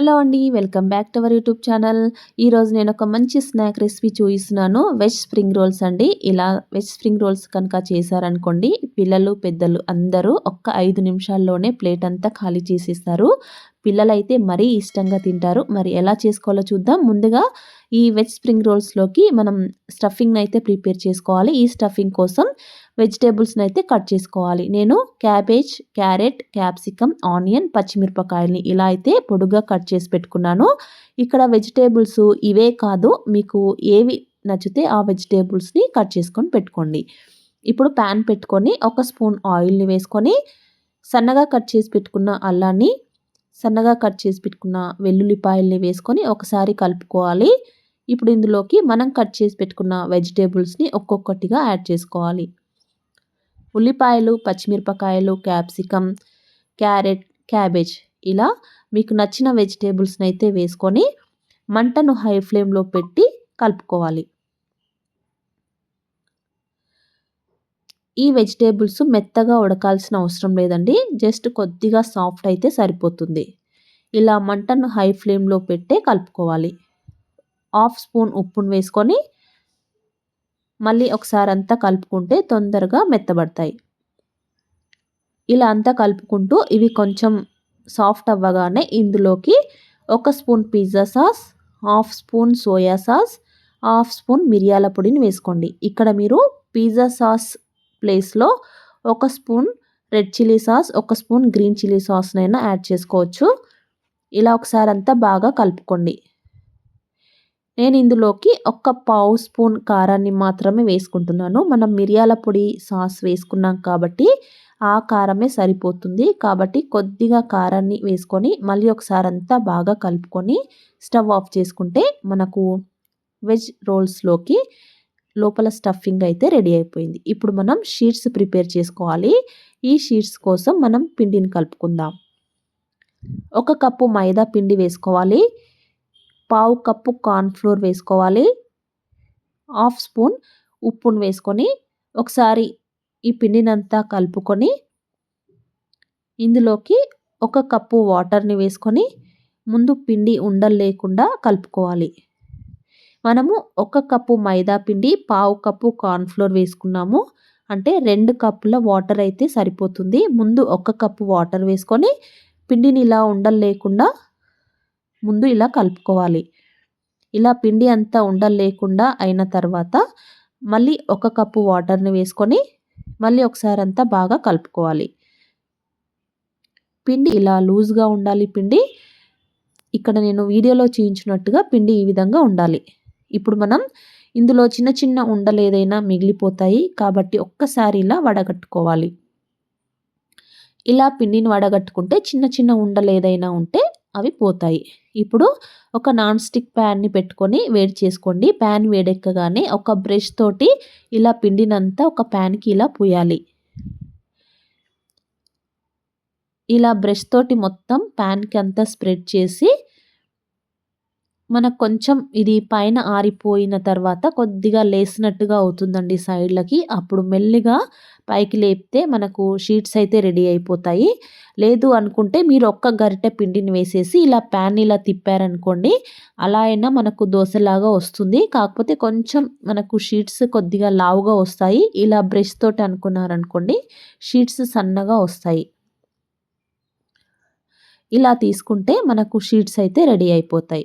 Hello అండి welcome back to our YouTube channel. ఈరోజు నేను ఒక మంచి స్నాక్ రెసిపీ చూపిస్తున్నాను. వెజ్ స్ప్రింగ్ రోల్స్ అండి. ఇలా వెజ్ స్ప్రింగ్ రోల్స్ కనుక చేశారనుకోండి పిల్లలు పెద్దలు అందరూ ఒక్క ఐదు నిమిషాల్లోనే ప్లేట్ అంతా ఖాళీ చేసేస్తారు. పిల్లలైతే మరీ ఇష్టంగా తింటారు. మరి ఎలా చేసుకోవాలో చూద్దాం. ముందుగా ఈ వెజ్ స్ప్రింగ్ రోల్స్లోకి మనం స్టఫింగ్ అయితే ప్రిపేర్ చేసుకోవాలి. ఈ స్టఫింగ్ కోసం వెజిటేబుల్స్ని అయితే కట్ చేసుకోవాలి. నేను క్యాబేజ్ క్యారెట్ క్యాప్సికమ్ ఆనియన్ పచ్చిమిరపకాయలని ఇలా అయితే పొడుగా కట్ చేసి పెట్టుకున్నాను. ఇక్కడ వెజిటేబుల్స్ ఇవే కాదు మీకు ఏవి నచ్చితే ఆ వెజిటేబుల్స్ని కట్ చేసుకొని పెట్టుకోండి. ఇప్పుడు ప్యాన్ పెట్టుకొని ఒక స్పూన్ ఆయిల్ని వేసుకొని సన్నగా కట్ చేసి పెట్టుకున్న అల్లాన్ని సన్నగా కట్ చేసి పెట్టుకున్న వెల్లుల్లిపాయల్ని వేసుకొని ఒకసారి కలుపుకోవాలి. ఇప్పుడు ఇందులోకి మనం కట్ చేసి పెట్టుకున్న వెజిటేబుల్స్ని ఒక్కొక్కటిగా యాడ్ చేసుకోవాలి. ఉల్లిపాయలు పచ్చిమిరపకాయలు క్యాప్సికమ్ క్యారెట్ క్యాబేజ్ ఇలా మీకు నచ్చిన వెజిటేబుల్స్ని అయితే వేసుకొని మంటను హై ఫ్లేమ్లో పెట్టి కలుపుకోవాలి. ఈ వెజిటేబుల్స్ మెత్తగా ఉడకాల్సిన అవసరం లేదండి. జస్ట్ కొద్దిగా సాఫ్ట్ అయితే సరిపోతుంది. ఇలా మంటను హై ఫ్లేమ్లో పెట్టే కలుపుకోవాలి. హాఫ్ స్పూన్ ఉప్పును వేసుకొని మళ్ళీ ఒకసారి అంతా కలుపుకుంటే తొందరగా మెత్తబడతాయి. ఇలా అంతా కలుపుకుంటూ ఇవి కొంచెం సాఫ్ట్ అవ్వగానే ఇందులోకి ఒక spoon pizza sauce half spoon soya sauce half spoon మిరియాల పొడిని వేసుకోండి. ఇక్కడ మీరు పిజ్జా సాస్ ప్లేస్లో ఒక స్పూన్ రెడ్ చిల్లీ సాస్ ఒక స్పూన్ గ్రీన్ చిల్లీ సాస్నైనా యాడ్ చేసుకోవచ్చు. ఇలా ఒకసారి అంతా బాగా కలుపుకోండి. నేను ఇందులోకి ఒక్క పావు స్పూన్ కారాన్ని మాత్రమే వేసుకుంటున్నాను. మనం మిరియాల పొడి సాస్ వేసుకున్నాం కాబట్టి ఆ కారమే సరిపోతుంది. కాబట్టి కొద్దిగా కారాన్ని వేసుకొని మళ్ళీ ఒకసారి అంతా బాగా కలుపుకొని స్టవ్ ఆఫ్ చేసుకుంటే మనకు వెజ్ రోల్స్లోకి లోపల స్టఫింగ్ అయితే రెడీ అయిపోయింది. ఇప్పుడు మనం షీట్స్ ప్రిపేర్ చేసుకోవాలి. ఈ షీట్స్ కోసం మనం పిండిని కలుపుకుందాం. ఒక కప్పు మైదా పిండి వేసుకోవాలి. పావు కప్పు కార్న్ఫ్లోర్ వేసుకోవాలి. హాఫ్ స్పూన్ ఉప్పును వేసుకొని ఒకసారి ఈ పిండినంతా కలుపుకొని ఇందులోకి ఒక కప్పు వాటర్ని వేసుకొని ముందు పిండి ఉండలు లేకుండా కలుపుకోవాలి. మనము ఒక కప్పు మైదా పిండి పావు కప్పు కార్న్ఫ్లోర్ వేసుకున్నాము. అంటే రెండు కప్పుల వాటర్ అయితే సరిపోతుంది. ముందు ఒక కప్పు వాటర్ వేసుకొని పిండిని ఇలా ఉండలు లేకుండా ముందు ఇలా కలుపుకోవాలి. ఇలా పిండి అంతా ఉండలు లేకుండా అయిన తర్వాత మళ్ళీ ఒక కప్పు వాటర్ని వేసుకొని మళ్ళీ ఒకసారి అంతా బాగా కలుపుకోవాలి. పిండి ఇలా లూజ్గా ఉండాలి పిండి. ఇక్కడ నేను వీడియోలో చూయించినట్టుగా పిండి ఈ విధంగా ఉండాలి. ఇప్పుడు మనం ఇందులో చిన్న చిన్న ఉండలు ఏదైనా మిగిలిపోతాయి కాబట్టి ఒక్కసారి ఇలా వడగట్టుకోవాలి. ఇలా పిండిని వడగట్టుకుంటే చిన్న చిన్న ఉండలు ఏదైనా ఉంటే అవి పోతాయి. ఇప్పుడు ఒక నాన్ స్టిక్ ప్యాన్ని పెట్టుకొని వేడి చేసుకోండి. ప్యాన్ వేడెక్కగానే ఒక బ్రష్ తోటి ఇలా పిండినంతా ఒక ప్యాన్కి ఇలా పూయాలి. ఇలా బ్రష్ తోటి మొత్తం ప్యాన్కి అంతా స్ప్రెడ్ చేసి మనకు కొంచెం ఇది పైన ఆరిపోయిన తర్వాత కొద్దిగా లేసినట్టుగా అవుతుందండి సైడ్లకి. అప్పుడు మెల్లిగా పైకి లేపితే మనకు షీట్స్ అయితే రెడీ అయిపోతాయి. లేదు అనుకుంటే మీరు ఒక్క గరిటె పిండిని వేసేసి ఇలా ప్యాన్ ఇలా తిప్పారనుకోండి అలా అయినా మనకు దోశలాగా వస్తుంది. కాకపోతే కొంచెం మనకు షీట్స్ కొద్దిగా లావుగా వస్తాయి. ఇలా బ్రష్ తోటి అనుకున్నారనుకోండి షీట్స్ సన్నగా వస్తాయి. ఇలా తీసుకుంటే మనకు షీట్స్ అయితే రెడీ అయిపోతాయి.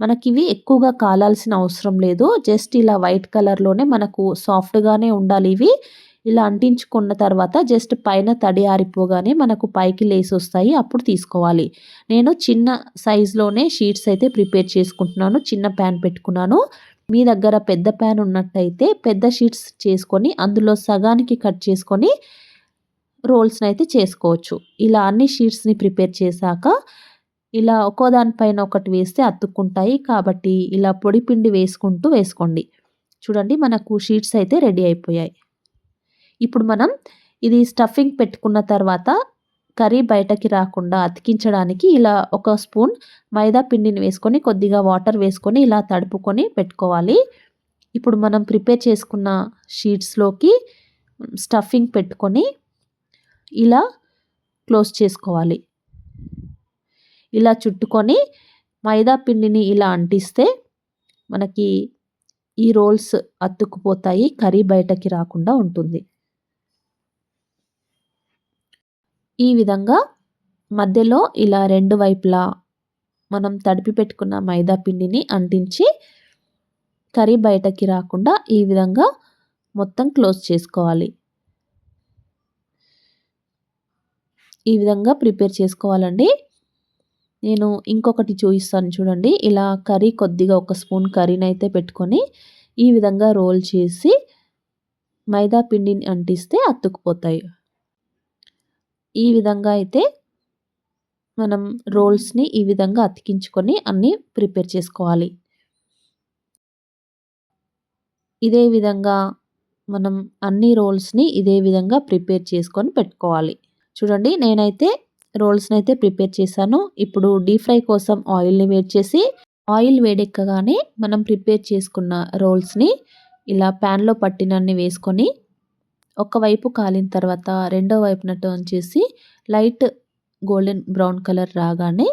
మనకి ఇవి ఎక్కువగా కాలాల్సిన అవసరం లేదు. జస్ట్ ఇలా వైట్ కలర్లోనే మనకు సాఫ్ట్గానే ఉండాలి ఇవి. ఇలా అంటించుకున్న తర్వాత జస్ట్ పైన తడి ఆరిపోగానే మనకు పైకి లేసి వస్తాయి. అప్పుడు తీసుకోవాలి. నేను చిన్న సైజులోనే షీట్స్ అయితే ప్రిపేర్ చేసుకుంటున్నాను. చిన్న ప్యాన్ పెట్టుకున్నాను. మీ దగ్గర పెద్ద ప్యాన్ ఉన్నట్టయితే పెద్ద షీట్స్ చేసుకొని అందులో సగానికి కట్ చేసుకొని రోల్స్ని అయితే చేసుకోవచ్చు. ఇలా అన్ని షీట్స్ని ప్రిపేర్ చేశాక ఇలా ఒక్కో దానిపైన ఒకటి వేస్తే అతుక్కుంటాయి. కాబట్టి ఇలా పొడి పిండి వేసుకుంటూ వేసుకోండి. చూడండి మనకు షీట్స్ అయితే రెడీ అయిపోయాయి. ఇప్పుడు మనం ఇది స్టఫింగ్ పెట్టుకున్న తర్వాత కర్రీ బయటకి రాకుండా అతికించడానికి ఇలా ఒక స్పూన్ మైదా పిండిని వేసుకొని కొద్దిగా వాటర్ వేసుకొని ఇలా తడుపుకొని పెట్టుకోవాలి. ఇప్పుడు మనం ప్రిపేర్ చేసుకున్న షీట్స్లోకి స్టఫింగ్ పెట్టుకొని ఇలా క్లోజ్ చేసుకోవాలి. ఇలా చుట్టుకొని మైదా పిండిని ఇలా అంటిస్తే మనకి ఈ రోల్స్ అతుక్కుపోతాయి కర్రీ బయటకి రాకుండా ఉంటుంది. ఈ విధంగా మధ్యలో ఇలా రెండు వైపులా మనం తడిపి పెట్టుకున్న మైదా పిండిని అంటించి కర్రీ బయటకి రాకుండా ఈ విధంగా మొత్తం క్లోజ్ చేసుకోవాలి. ఈ విధంగా ప్రిపేర్ చేసుకోవాలండి. నేను ఇంకొకటి చూపిస్తాను చూడండి. ఇలా కర్రీ కొద్దిగా ఒక స్పూన్ కర్రీని అయితే పెట్టుకొని ఈ విధంగా రోల్ చేసి మైదా పిండిని అంటిస్తే అతుక్కుపోతాయి. ఈ విధంగా అయితే మనం రోల్స్ని ఈ విధంగా అతికించుకొని అన్నీ ప్రిపేర్ చేసుకోవాలి. ఇదే విధంగా మనం అన్ని రోల్స్ని ఇదే విధంగా ప్రిపేర్ చేసుకొని పెట్టుకోవాలి. చూడండి నేనైతే రోల్స్ని అయితే ప్రిపేర్ చేశాను. ఇప్పుడు డీప్ ఫ్రై కోసం ఆయిల్ని వేడి చేసి ఆయిల్ వేడెక్కగానే మనం ప్రిపేర్ చేసుకున్న రోల్స్ని ఇలా ప్యాన్లో పట్టినన్ని వేసుకొని ఒకవైపు కాలిన తర్వాత రెండో వైపున టర్న్ చేసి లైట్ గోల్డెన్ బ్రౌన్ కలర్ రాగానే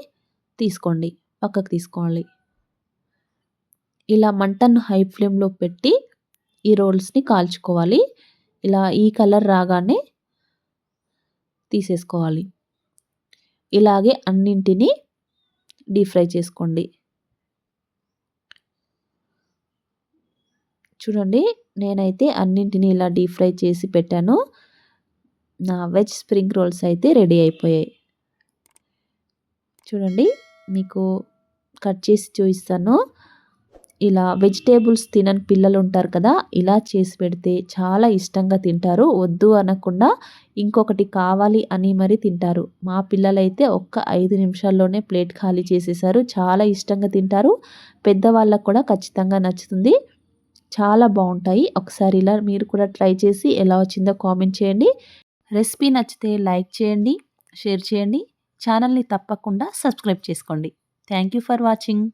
తీసుకోండి. పక్కకు తీసుకోవాలి. ఇలా మంటను హై ఫ్లేమ్లో పెట్టి ఈ రోల్స్ని కాల్చుకోవాలి. ఇలా ఈ కలర్ రాగానే తీసేసుకోవాలి. ఇలాగే అన్నింటినీ డీప్ ఫ్రై చేసుకోండి. చూడండి నేనైతే అన్నింటినీ ఇలా డీప్ ఫ్రై చేసి పెట్టాను. నా వెజ్ స్ప్రింగ్ రోల్స్ అయితే రెడీ అయిపోయాయి. చూడండి మీకు కట్ చేసి చూపిస్తాను. ఇలా వెజిటేబుల్స్ తినని పిల్లలు ఉంటారు కదా ఇలా చేసి పెడితే చాలా ఇష్టంగా తింటారు. వద్దు అనకుండా ఇంకొకటి కావాలి అని మరి తింటారు. మా పిల్లలైతే ఒక్క ఐదు నిమిషాల్లోనే ప్లేట్ ఖాళీ చేసేసారు. చాలా ఇష్టంగా తింటారు. పెద్దవాళ్ళకు కూడా ఖచ్చితంగా నచ్చుతుంది. చాలా బాగుంటాయి. ఒకసారి ఇలా మీరు కూడా ట్రై చేసి ఎలా వచ్చిందో కామెంట్ చేయండి. రెసిపీ నచ్చితే లైక్ చేయండి షేర్ చేయండి. ఛానల్ని తప్పకుండా సబ్స్క్రైబ్ చేసుకోండి. Thank you for watching.